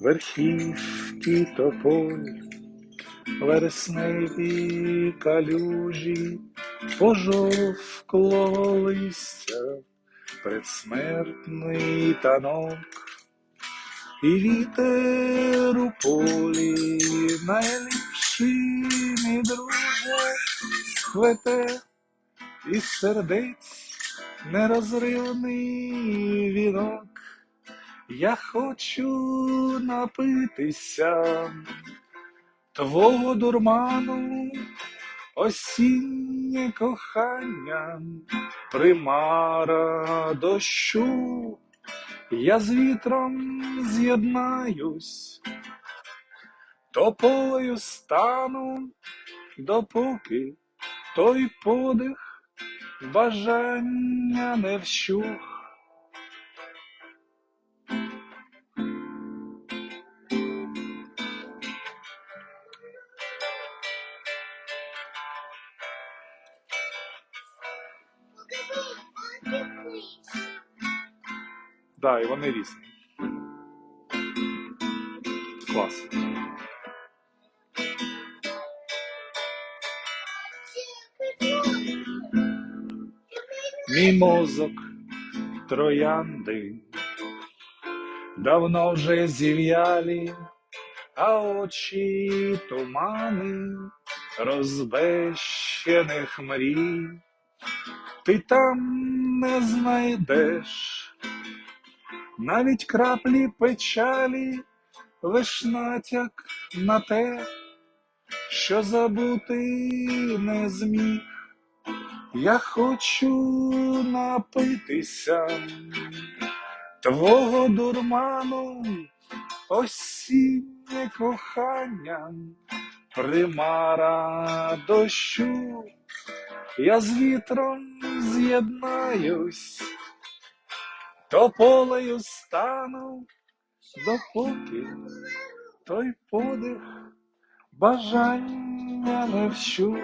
верхівки тополь, вересневі калюжі, пожовклого листя, предсмертний танок, і вітер у полі, найліпший мій друже, хвете із сердець нерозривний вінок. Я хочу напитися твого дурману, осіннє кохання, примара дощу, я з вітром з'єднаюсь, тополею стану, допоки той подих бажання не вщух. Да, і вони різні. Клас. Мій мозок троянди давно вже зів'ялі, а очі тумани розбещених мрій. Ти там не знайдеш навіть краплі печалі, лиш натяк на те, що забути не зміг. Я хочу напитися твого дурману, осіннє кохання, примара дощу, я з вітром з'єднаюсь, то полею стану, допоки той подих бажання не вщух.